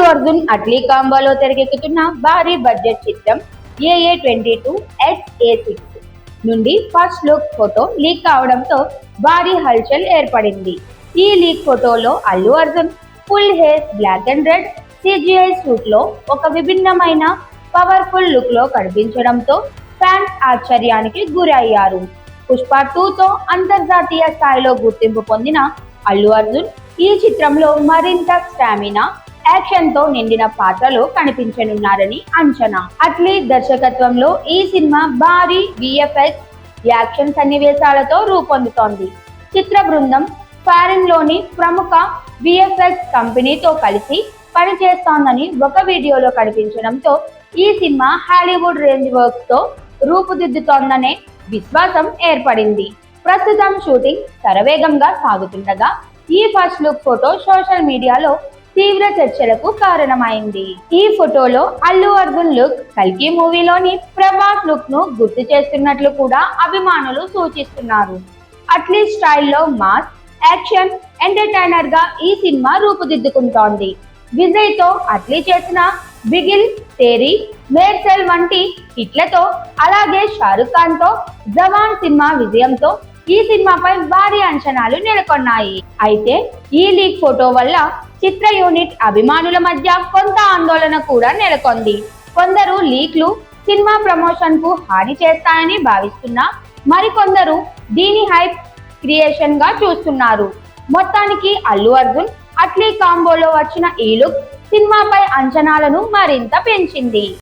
అల్లు అర్జున్ అట్లీ కాంబోలో తెరకెక్కుతున్న భారీ బడ్జెట్ చిత్రం AA twenty two x A six నుండి ఫస్ట్ లుక్ ఫోటో లీక్ కావడంతో భారీ హల్చల్ ఏర్పడింది. ఈ లీక్ ఫోటోలో Allu Arjun full hair black and red CGI సూట్లో ఒక విభిన్నమైన పవర్ఫుల్ లుక్లో కనిపించడంతో ఫ్యాన్స్ ఆశ్చర్యానికి గురయ్యారు. పుష్ప టూతో అంతర్జాతీయ స్థాయిలో గుర్తింపు పొందిన అల్లు అర్జున్ ఈ చిత్రంలో మరింత స్టామినా యాక్షన్తో నిండిన పాత్రలో కనిపించనున్నారని అంచనా. అట్లీ దర్శకత్వంలో ఈ సినిమా భారీ విఎఫ్ఎక్స్ యాక్షన్ సన్నివేశాలతో రూపొందుతోంది. చిత్ర బృందం ఫారిన్లోని ప్రముఖ విఎఫ్ఎక్స్ కంపెనీతో కలిసి పనిచేస్తోందని ఒక వీడియోలో కనిపించడంతో ఈ సినిమా హాలీవుడ్ రేంజ్ వర్క్స్తో రూపుదిద్దుతోందనే విశ్వాసం ఏర్పడింది. ప్రస్తుతం షూటింగ్ శరవేగంగా సాగుతుండగా ఈ ఫస్ట్ లుక్ ఫోటో సోషల్ మీడియాలో తీవ్ర చర్చలకు కారణమైంది. ఈ ఫోటోలో అల్లు అర్జున్ లుక్ కల్కి మూవీలోని ప్రభాస్ లుక్ను గుర్తు చేస్తున్నట్లు కూడా అభిమానులు సూచిస్తున్నారు. అట్లీ స్టైల్లో మాస్ యాక్షన్ ఎంటర్టైనర్గా ఈ సినిమా రూపుదిద్దుకుంటోంది. విజయ్తో అట్లీ చేసిన బిగిల్ తేరీ మేర్సెల్ వంటి హిట్లతో అలాగే షారుఖ్ ఖాన్తో జవాన్ సినిమా విజయంతో ఈ సినిమాపై భారీ అంచనాలు నెలకొన్నాయి. అయితే ఈ లీక్ ఫోటో వల్ల చిత్ర యూనిట్ అభిమానుల మధ్య కొంత ఆందోళన కూడా నెలకొంది. కొందరు లీక్లు సినిమా ప్రమోషన్కు హాని చేస్తాయని భావిస్తున్నా మరికొందరు దీని హైప్ క్రియేషన్గా చూస్తున్నారు. మొత్తానికి అల్లు అర్జున్ అట్లీ కాంబోలో వచ్చిన ఈ లుక్ సినిమాపై అంచనాలను మరింత పెంచింది.